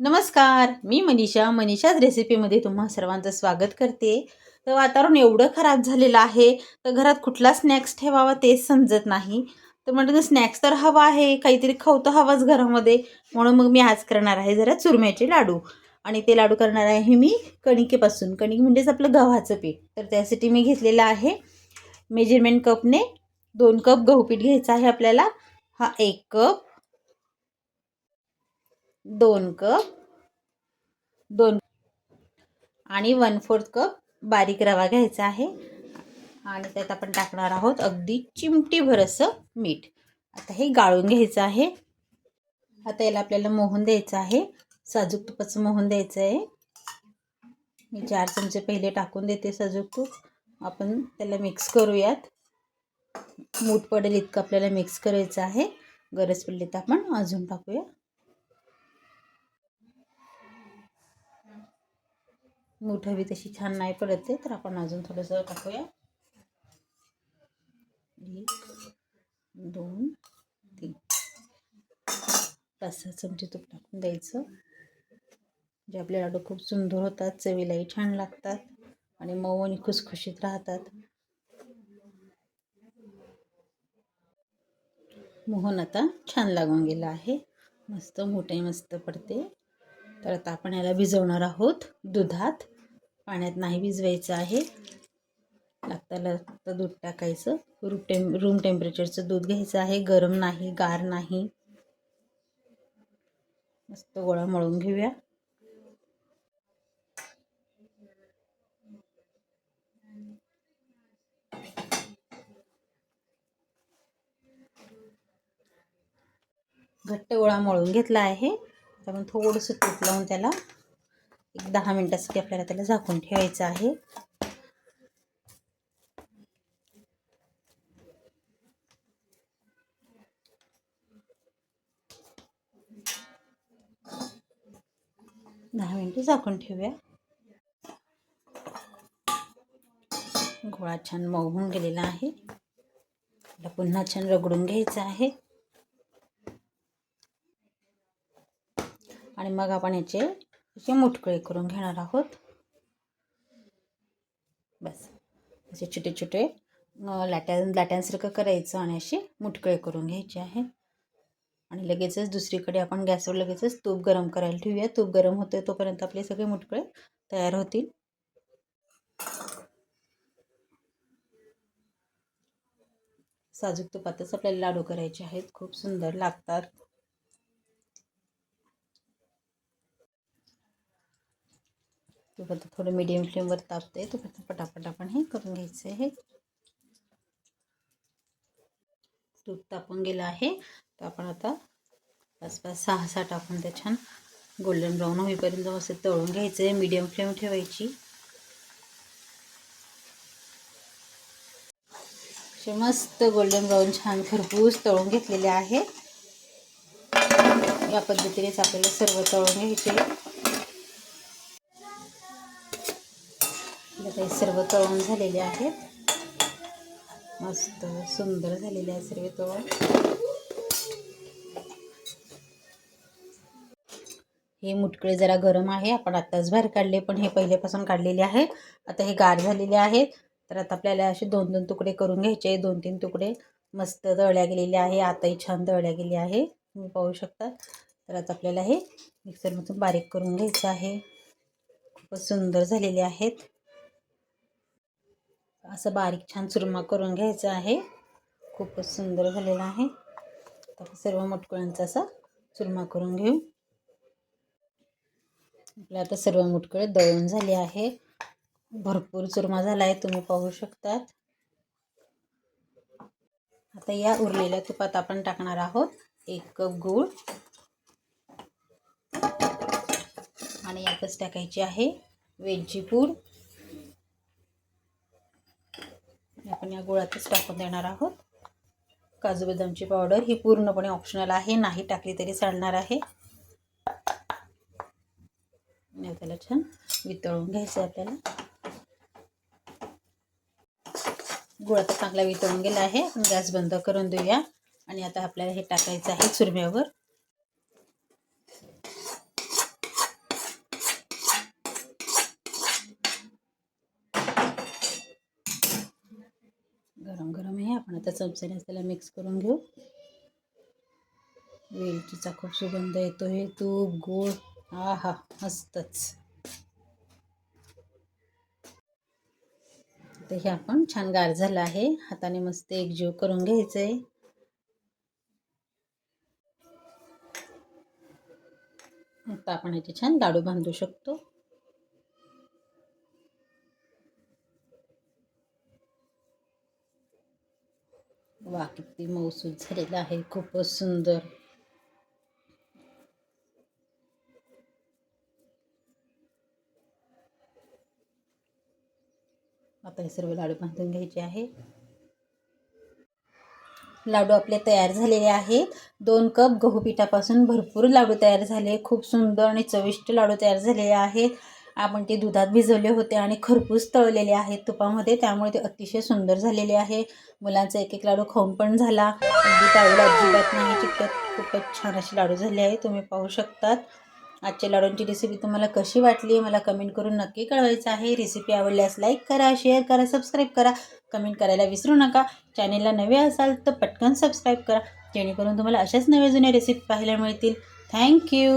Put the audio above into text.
नमस्कार मी मनीषा. मनीषाच रेसिपीमध्ये तुम्हा सर्वांचं स्वागत करते. तर वातावरण एवढं खराब झालेलं आहे तर घरात कुठला स्नॅक्स ठेवावा तेच समजत नाही. तर म्हटलं स्नॅक्स तर हवा आहे काहीतरी खवतं हवाच घरामध्ये. म्हणून मग मी आज करणार आहे जरा चुरम्याचे लाडू. आणि ते लाडू करणार आहे मी कणिकेपासून. कणिक म्हणजेच आपलं गव्हाचं पीठ. तर त्यासाठी मी घेतलेलं आहे मेजरमेंट कपने दोन कप गहू पीठ घ्यायचं आहे आपल्याला. हा एक कप. दोन कप दोन आणि वन फोर्थ कप बारीक रवा घ्यायचा आहे. आणि त्यात आपण टाकणार आहोत अगदी चिमटीभर असं मीठ. आता हे गाळून घ्यायचं आहे. आता याला आपल्याला मोहन द्यायचं आहे. साजूक तुपाचं मोहन द्यायचं आहे. मी चार चमचे पहिले टाकून देते साजूक तूप. आपण त्याला मिक्स करूयात. मूठ पडेल इतकं आपल्याला मिक्स करायचं आहे. गरज पडली तर आपण अजून टाकूया. मूठ हवी तशी छान नाही पडत ते तर आपण अजून थोडंसं टाकूया. एक दोन तीन. पाच सहा चमचे तूप टाकून द्यायचं. जे आपले लाडू खूप सुंदर होतात चवीलाही छान लागतात आणि मऊ आणि खुसखुशीत राहतात. मोहन आता छान लागून गेलं आहे. मस्त मोठे मस्त पडते. तर आता आपण याला भिजवणार आहोत दुधात. पाण्यात नाही भिजवायचं आहे. लागता तर दूध टाकायचं. रूम टेम रूम टेम्परेचरचं दूध घ्यायचं आहे. गरम नाही गार नाही. मस्त गोळा मळून घेऊया. घट्ट गोळा मळून घेतला आहे. आपण थोडंसं तूप लावून त्याला एक दहा मिनटासाठी आपल्याला त्याला झाकून ठेवायचं आहे. दहा मिनटं झाकून ठेवूया. गोळा छान मऊ होऊन गेलेला आहे. पुन्हा छान रगडून घ्यायचं आहे. आणि मग आपण याचे असे मुठकळे करून घेणार आहोत. बस. असे छोटे छोटे लाट्या लाट्यांसारखं करायचं आणि असे मुठकळे करून घ्यायचे आहे आणि लगेचच दुसरीकडे आपण गॅसवर लगेचच तूप गरम करायला ठेवूया. तूप गरम होते तोपर्यंत आपले सगळे मुठकळे तयार होतील. साजूक तुपातच आपल्याला लाडू करायचे आहेत. खूप सुंदर लागतात. तोपर्यंत थोडं मीडियम फ्लेमवर तापते तोपर्यंत पटापट आपण हे करून घ्यायचं आहे. तूप तापून गेलं आहे. तर आपण आता पाच पाच सहा सहा टाकून ते छान गोल्डन ब्राऊन होईपर्यंत मस्त तळून घ्यायचं आहे. मीडियम फ्लेम ठेवायची. असे मस्त गोल्डन ब्राऊन छान खरपूस तळून घेतलेले आहे. या पद्धतीनेच आपल्याला सर्व तळून घ्यायचे हे सर्व तळून झालेले आहेत. मस्त सुंदर झालेले आहे सर्व तळून. हे मुटकळे जरा गरम आहे. आपण आत्ताच बाहेर काढले पण हे पहिल्यापासून काढलेले आहे. आता हे गार झालेले आहेत. तर आता आपल्याला असे दोन दोन तुकडे करून घ्यायचे. दोन तीन तुकडे मस्त दळल्या गेलेले आहे. आताही छान दळल्या गेले आहे. तुम्ही पाहू शकता. तर आता आपल्याला हे मिक्सरमधून बारीक करून घ्यायचं आहे. खूपच सुंदर झालेले आहेत. असं बारीक छान चुरमा करून घ्यायचा आहे. खूपच सुंदर झालेला आहे. तर सर्व मुटकुळ्यांचा असा चुरमा करून घेऊ. आपल्या आता सर्व मुटकुळे दळून झाले आहे. भरपूर चुरमा झाला आहे तुम्ही पाहू शकतात. आता या उरलेल्या तुपात आपण टाकणार आहोत एक कप गूळ. आणि यातच टाकायची आहे वेलची पूड. आपण या गुळातच टाकून देणार आहोत. काजू बदामची पावडर ही पूर्णपणे ऑप्शनल आहे नाही टाकली तरी चालणार आहे. त्याला छान वितळून घ्यायचं आपल्याला. गोळा तर चांगला वितळून गेला आहे. आपण गॅस बंद करून देऊया. आणि आता आपल्याला हे टाकायचं आहे चुरम्यावर गरम गरम हे आपण आता चमच्याने त्याला मिक्स करून घेऊ. वेलचीचा खूप सुगंध येतो. हे तूप गोड हा हा मस्तच. तर हे आपण छान गार झालं आहे. हाताने मस्त एकजीव करून घ्यायचं आहे आता आपण याचे छान लाडू बांधू शकतो. वा किती मौसूद झालेला आहे. खूपच सुंदर. आता हे सर्व लाडू बांधून घ्यायचे आहे. लाडू आपले तयार झालेले आहेत. दोन कप गहू पिठापासून भरपूर लाडू तयार झाले. खूप सुंदर आणि चविष्ट लाडू तयार झालेले आहेत. आपण ते दुधात भिजवले होते आणि खरपूस तळलेले आहेत तुपामध्ये. त्यामुळे ते अतिशय सुंदर झालेले आहे. मुलांचा एक एक लाडू खाऊन पण झाला. अगदी ताळूला अजिबात नाही चिकट. खूपच छान असे लाडू झाले आहे. तुम्ही पाहू शकतात. आजच्या लाडूंची रेसिपी तुम्हाला कशी वाटली? मला कमेंट करून नक्की कळवायचं आहे. रेसिपी आवडल्यास लाईक करा शेअर करा सबस्क्राईब करा. कमेंट करायला विसरू नका. चॅनेलला नवे असाल तर पटकन सबस्क्राईब करा. जेणेकरून तुम्हाला अशाच नव्या जुन्या रेसिपी पाहायला मिळतील. थँक्यू